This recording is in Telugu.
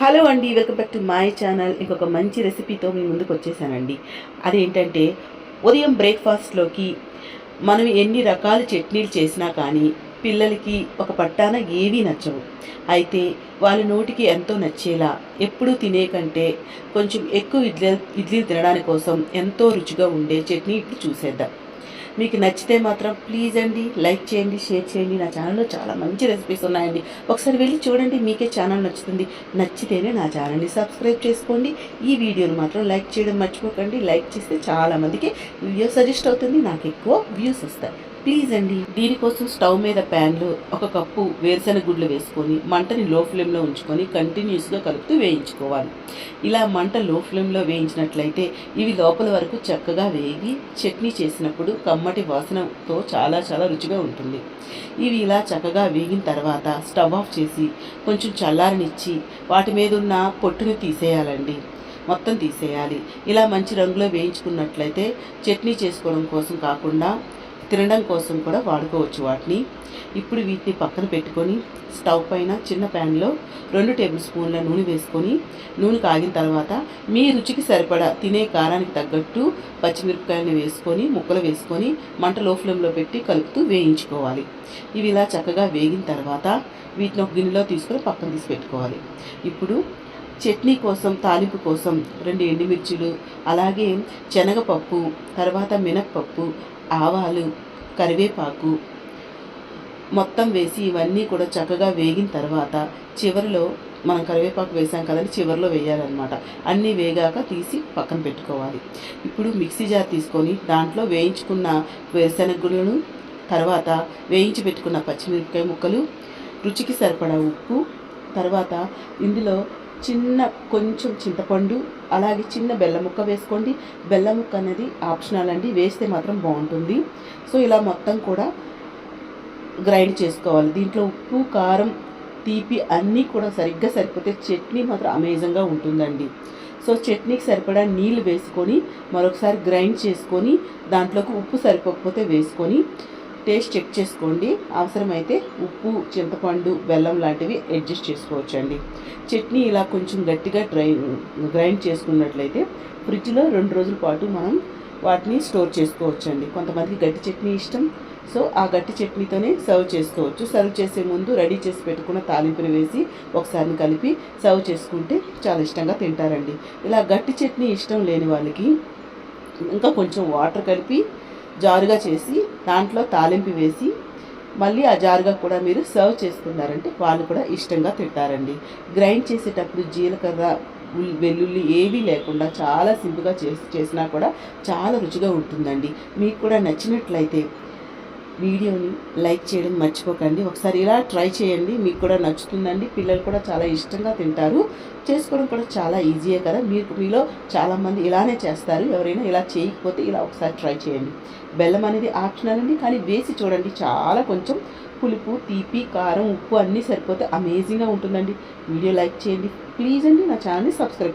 హలో అండి welcome back to my channel. ఇంకొక మంచి రెసిపీతో మీ ముందుకు వచ్చేసానండి. అదేంటంటే ఉదయం బ్రేక్ఫాస్ట్లోకి మనం ఎన్ని రకాల చట్నీలు చేసినా కానీ పిల్లలకి ఒక పట్టాన ఏవీ నచ్చవు. అయితే వాళ్ళ నోటికి ఎంతో నచ్చేలా ఎప్పుడూ తినే కంటే కొంచెం ఎక్కువ ఇడ్లీ ఇడ్లీ తినడానికి కోసం ఎంతో రుచిగా ఉండే చట్నీ ఇప్పుడు చూసేద్దాం. మీకు నచ్చితే మాత్రం ప్లీజ్ అండి లైక్ చేయండి షేర్ చేయండి. నా ఛానల్లో చాలా మంచి రెసిపీస్ ఉన్నాయండి. ఒకసారి వెళ్ళి చూడండి మీకే ఛానల్ నచ్చుతుంది. నచ్చితేనే నా ఛానల్ని సబ్స్క్రైబ్ చేసుకోండి. ఈ వీడియోని మాత్రం లైక్ చేయడం మర్చిపోకండి. లైక్ చేస్తే చాలా మందికి వీడియో సజెస్ట్ అవుతుంది. నాకు ఎక్కువ వ్యూస్ వస్తాయి. ప్లీజ్ అండి. దీనికోసం స్టవ్ మీద ప్యాన్లో ఒక కప్పు వేరుశెనగ గుడ్లు వేసుకొని మంటని లో ఫ్లేమ్లో ఉంచుకొని కంటిన్యూస్గా కలుపుతూ వేయించుకోవాలి. ఇలా మంట లో ఫ్లేమ్లో వేయించినట్లయితే ఇవి లోపల వరకు చక్కగా వేగి చట్నీ చేసినప్పుడు కమ్మటి వాసనతో చాలా చాలా రుచిగా ఉంటుంది. ఇవి ఇలా చక్కగా వేగిన తర్వాత స్టవ్ ఆఫ్ చేసి కొంచెం చల్లారనిచ్చి వాటి మీద ఉన్న పొట్టుని తీసేయాలండి. మొత్తం తీసేయాలి. ఇలా మంచి రంగులో వేయించుకున్నట్లయితే చట్నీ చేసుకోవడం కోసం కాకుండా తినడం కోసం కూడా వాడుకోవచ్చు వాటిని. ఇప్పుడు వీటిని పక్కన పెట్టుకొని స్టవ్ పైన చిన్న ప్యాన్లో రెండు టేబుల్ స్పూన్ల నూనె వేసుకొని నూనె కాగిన తర్వాత మీ రుచికి సరిపడా తినే కారానికి తగ్గట్టు పచ్చిమిరపకాయలను వేసుకొని ముక్కలు వేసుకొని మంట లో ఫ్లేమ్లో పెట్టి కలుపుతూ వేయించుకోవాలి. ఇవి ఇలా చక్కగా వేగిన తర్వాత వీటిని ఒక గిన్నెలో తీసుకొని పక్కన తీసి పెట్టుకోవాలి. ఇప్పుడు చట్నీ కోసం తాలింపు కోసం రెండు ఎండుమిర్చులు అలాగే శనగపప్పు తర్వాత మినప్పప్పు ఆవాలు కరివేపాకు మొత్తం వేసి ఇవన్నీ కూడా చక్కగా వేగిన తర్వాత చివరిలో మనం కరివేపాకు వేసాం కదండి చివరిలో వేయాలన్నమాట. అన్నీ వేగాక తీసి పక్కన పెట్టుకోవాలి. ఇప్పుడు మిక్సీ జార్ తీసుకొని దాంట్లో వేయించుకున్న వేరుశనగులను తర్వాత వేయించి పెట్టుకున్న పచ్చిమిరపకాయ ముక్కలు రుచికి సరిపడా ఉప్పు తర్వాత ఇందులో చిన్న కొంచెం చింతపండు అలాగే చిన్న బెల్లం ముక్క వేసుకోండి. బెల్లం ముక్క అనేది ఆప్షనల్ అండి వేస్తే మాత్రం బాగుంటుంది. సో ఇలా మొత్తం కూడా గ్రైండ్ చేసుకోవాలి. దీంట్లో ఉప్పు కారం తీపి అన్నీ కూడా సరిగ్గా సరిపోతే చట్నీ మాత్రం అమేజంగా ఉంటుందండి. సో చట్నీకి సరిపడా నీళ్ళు వేసుకొని మరొకసారి గ్రైండ్ చేసుకొని దాంట్లోకి ఉప్పు సరిపోకపోతే వేసుకొని టేస్ట్ చెక్ చేసుకోండి. అవసరమైతే ఉప్పు చింతపండు బెల్లం లాంటివి అడ్జస్ట్ చేసుకోవచ్చండి. చట్నీ ఇలా కొంచెం గట్టిగా డ్రై గ్రైండ్ చేసుకున్నట్లయితే ఫ్రిడ్జ్లో రెండు రోజుల పాటు మనం వాటిని స్టోర్ చేసుకోవచ్చండి. కొంతమందికి గట్టి చట్నీ ఇష్టం. సో ఆ గట్టి చట్నీతోనే సర్వ్ చేసుకోవచ్చు. సర్వ్ చేసే ముందు రెడీ చేసి పెట్టుకున్న తాలింపుని వేసి ఒకసారి కలిపి సర్వ్ చేసుకుంటే చాలా ఇష్టంగా తింటారండి. ఇలా గట్టి చట్నీ ఇష్టం లేని వాళ్ళకి ఇంకా కొంచెం వాటర్ కలిపి జారుగా చేసి దాంట్లో తాలింపు వేసి మళ్ళీ ఆ జారుగా కూడా మీరు సర్వ్ చేసుకున్నారంటే వాళ్ళు కూడా ఇష్టంగా తింటారండి. గ్రైండ్ చేసేటప్పుడు జీలకర్ర వెల్లుల్లి ఏవీ లేకుండా చాలా సింపుల్గా చేసి చేసినా కూడా చాలా రుచిగా ఉంటుందండి. మీకు కూడా నచ్చినట్లయితే వీడియోని లైక్ చేయడం మర్చిపోకండి. ఒకసారి ఇలా ట్రై చేయండి. మీకు కూడా నచ్చుతుందండి. పిల్లలు కూడా చాలా ఇష్టంగా తింటారు. చేసుకోవడం కూడా చాలా ఈజీయే కదా. మీరు మీలో చాలామంది ఇలానే చేస్తారు. ఎవరైనా ఇలా చేయకపోతే ఇలా ఒకసారి ట్రై చేయండి. బెల్లం అనేది ఆప్షనల్ అండి కానీ వేసి చూడండి. చాలా కొంచెం పులుపు తీపి కారం ఉప్పు అన్నీ సరిపోతే అమేజింగ్గా ఉంటుందండి. వీడియో లైక్ చేయండి. ప్లీజ్ అండి నా ఛానల్ని సబ్స్క్రైబ్